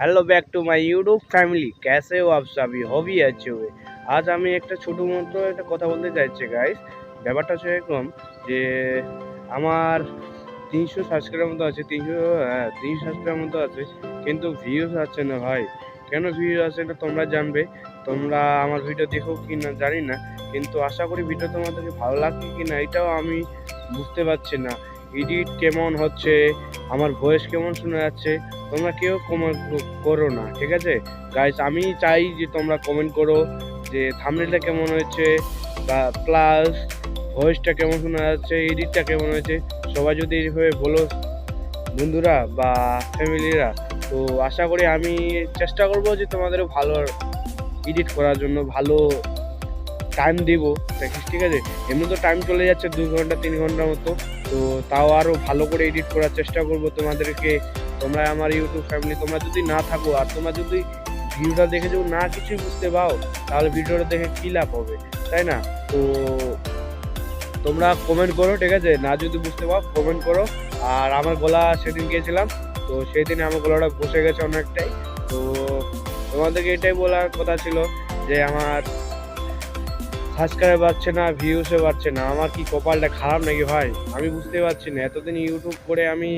Hello back to my YouTube family ক্যাসে ও আপসাবি হবি আছে ওয়ে আজ আমি একটা ছোটো মতো একটা কথা বলতে চাইছি গাইস ব্যাপারটা হচ্ছে এরকম যে, আমার তিনশো সাবস্ক্রাইবার মতো আছে, তিনশো হ্যাঁ তিনশো সাবস্ক্রাইবার মতো আছে, কিন্তু ভিউজ আছে না ভাই। কেন ভিউজ আছে না তোমরা জানবে। তোমরা আমার ভিডিও দেখো কি না জানি না, কিন্তু আশা করি ভিডিও তোমাদেরকে ভালো লাগছে কি না এটাও আমি বুঝতে পারছি না। এডিট কেমন হচ্ছে? আমার ভয়েস কেমন শোনা যাচ্ছে? তোমরা কেউ কমেন্ট করো না, ঠিক আছে? গাইস আমি চাই যে তোমরা কমেন্ট করো যে থামনেলটা কেমন হয়েছে বা প্লাস ভয়েসটা কেমন শোনা যাচ্ছে এডিটটা কেমন হয়েছে? সবাই যদি এইভাবে বলো বন্ধুরা বা ফ্যামিলিরা তো আশা করি আমি চেষ্টা করব যে তোমাদের ভালো এডিট করার জন্য, ভালো টাইম দিব। দেখিস, ঠিক আছে? এমনি তো টাইম চলে যাচ্ছে দু ঘণ্টা, তিন ঘণ্টার মতো। তো তাও আরও ভালো করে এডিট করার চেষ্টা করব তোমাদেরকে। তোমরা আমার ইউটিউব ফ্যামিলি তোমরা যদি না থাকো, আর তোমরা যদি ভিডিওটা দেখে যদি না কিছুই বুঝতে পাও, তাহলে ভিডিওটা দেখে কী লাভ হবে? তাই না? তো তোমরা কমেন্ট করো, ঠিক আছে? না যদি বুঝতে পাও কমেন্ট করো। আর আমার গলা সেদিন গিয়েছিলাম, তো সেই দিনে আমার গলাটা বসে গেছে অনেকটাই। তো তোমাদেরকে এটাই বলার কথা ছিল যে আমার সাবস্ক্রাইব বাড়ছে না ভিউসে বাড়ছে না। আমার কি কপালটা খারাপ নাকি ভাই? আমি বুঝতে পারছি না। এতদিন ইউটিউব করে আমি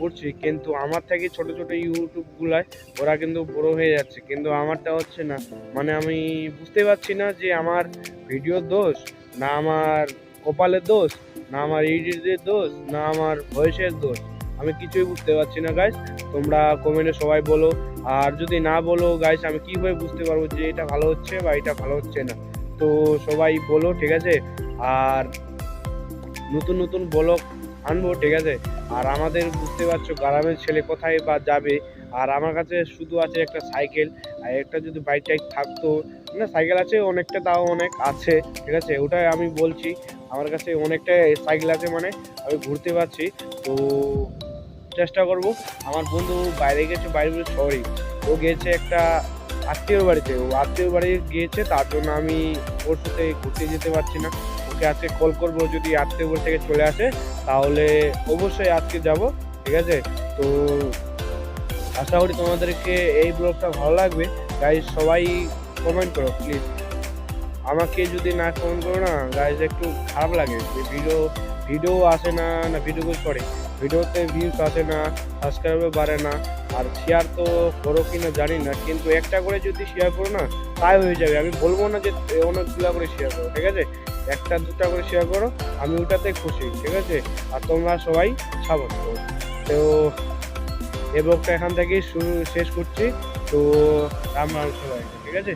করছি, কিন্তু আমার থেকে ছোট ছোট ইউটিউবগুলায় ওরা কিন্তু বড় হয়ে যাচ্ছে। কিন্তু আমারটা হচ্ছে না। মানে আমি বুঝতে পারছি না যে আমার ভিডিওর দোষ, না আমার কপালের দোষ, না আমার এডিটের দোষ, না আমার ভয়েসের দোষ। আমি কিছুই বুঝতে পারছি না গাইস তোমরা কমেন্টে সবাই বলো। আর যদি না বলো গাইস আমি কীভাবে বুঝতে পারব যে এটা ভালো হচ্ছে বা এটা ভালো হচ্ছে না? তো সবাই বলো, ঠিক আছে? আর নতুন নতুন ব্লগ আনব, ঠিক আছে? আর আমাদের বুঝতে পারছ গ্রামের ছেলে কোথায় বা যাবে? আর আমার কাছে শুধু আছে একটা সাইকেল, আর একটা যদি বাইক টাইক থাকতো, না, সাইকেল আছে অনেকটা, তাও অনেক আছে, ঠিক আছে? ওটাই আমি বলছি, আমার কাছে অনেকটা সাইকেল আছে মানে আমি ঘুরতে পারছি। তো চেষ্টা করব, আমার বন্ধু বাইরে গেছে, বাইরে সরি। ও গিয়েছে একটা আত্মীয়র বাড়িতে। ও আত্মীয় বাড়ি গিয়েছে, তার জন্য আমি ওর সাথে ঘুরতে যেতে পারছি না। ওকে আজকে কল করব যদি আত্মীয় বাড়ি থেকে চলে আসে, তাহলে অবশ্যই আজকে যাব, ঠিক আছে? তো আশা করি তোমাদেরকে এই ব্লগটা ভালো লাগবে। গাইজ সবাই কমেন্ট করো প্লিজ আমাকে যদি না কমেন্ট করো না গাইজ একটু খারাপ লাগে যে ভিডিও ভিডিও আসে না না ভিডিও সরি ভিডিওতে ভিউস আসে না সাবস্ক্রাইবার বাড়ে না, আর শেয়ার তো করো কি না জানি না, কিন্তু একটা করে যদি শেয়ার করো না, তাই হয়ে যাবে। আমি বলব না যে অনেকগুলো করে শেয়ার করো, ঠিক আছে? একটা দুটা করে শেয়ার করো, আমি ওটাতে খুশি, ঠিক আছে? আর তোমরা সবাই সাপোর্ট করো। তো এই ব্লগটা এখান থেকেই শুরু, শেষ করছি। তো রাম রাম সবাই ঠিক আছে?